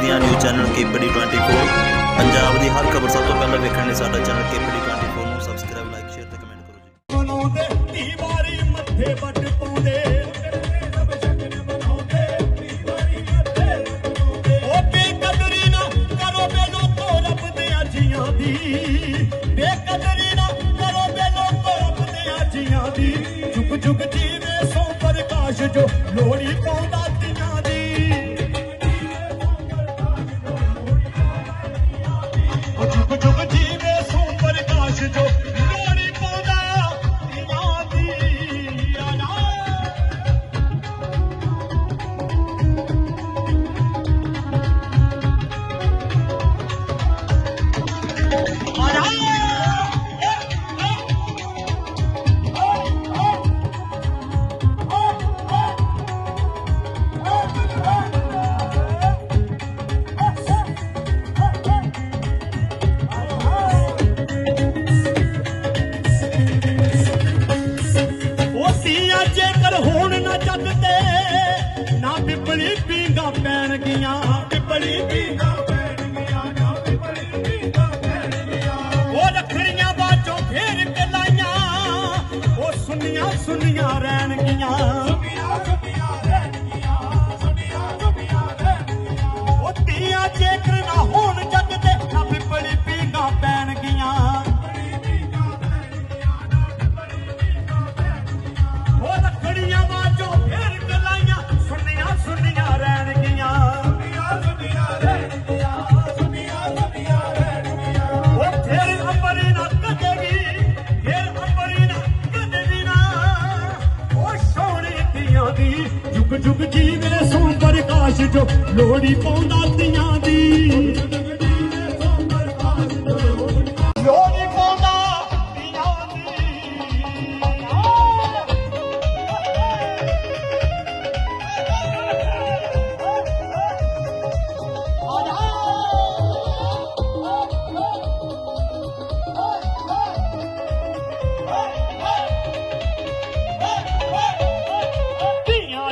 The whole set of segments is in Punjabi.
ਪੰਜਾਬ ਦੀਆਂ ਨਿਊਜ਼ ਚੈਨਲ ਕੇਪੀਡੀ 24 ਪੰਜਾਬ ਦੀ ਹਰ ਖਬਰ ਸਭ ਤੋਂ ਪਹਿਲਾਂ ਵੇਖਣ ਲਈ ਸਾਡਾ ਚੈਨਲ ਕੇਪੀਡੀ 24 ਨੂੰ ਸਬਸਕ੍ਰਾਈਬ ਲਾਈਕ ਸ਼ੇਅਰ ਤੇ ਕਮੈਂਟ ਕਰੋ ਜੀ। ਮਨਾਉਂਦੇ ਧੀ ਵਾਰੀ ਮੱਥੇ ਵੱਟ ਪਾਉਂਦੇ। ਬੇਕਦਰੀ ਨਾ ਕਰੋ ਬੇ ਲੋਕੋ ਰੱਬ ਦੇ। ਅਜੀਆਂ ਦੀ। ਜੁਗ ਜੁਗ ਜੀਵੇ ਸੋ ਪ੍ਰਕਾਸ਼ ਜੋ ਲੋੜੀ ਪਾਉਂਦਾ ਸੁਨੀਆਂ ਸੁਨੀਆਂ ਰਹਿਣਗੀਆਂ। ਸੁਨੀਆਂ ਸੁਨੀਆਂ ਪ੍ਰਕਾਸ਼ ਜੋ ਲੋੜੀ ਪਾਉਂਦਾ ਤੀਆਂ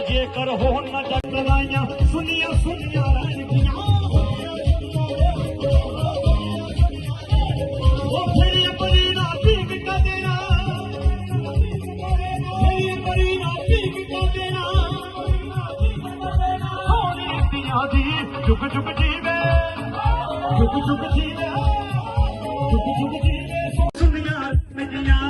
ਜੇਕਰ ਹੋਣ ਨਾ ਜੱਗ ਸੁਨੀਆਂ ਸੁਨੀਆਂ ਰਹਿਣਗੀਆਂ ਉਹ ਫੇਰੀ ਬਰੀ ਨਾ ਭੀਗ ਕਾ ਦੇਣਾ। ਫੇਰੀ ਬਰੀ ਨਾ ਭੀਗ ਕਾ ਹੋਣੀ ਧੀਆਂ ਦੀ ਜੁਗ ਜੁਗ ਜੀਵੇ। ਜੁਗ ਜੁਗ ਜੀਵੇ। ਜੁਗ ਜੁਗ ਜੀਵੇ। ਸੁਨੀਆਂ ਨਗੀਆਂ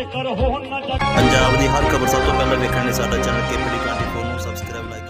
ਪੰਜਾਬ ਦੀ ਹਰ ਖਬਰ ਸਭ ਤੋਂ ਪਹਿਲਾਂ ਵੇਖਣ ਲਈ ਸਾਡਾ ਚੈਨਲ ਕੇਪੀਡੀ 24 ਨੂੰ ਸਬਸਕ੍ਰਾਈਬ ਲਾਈਕ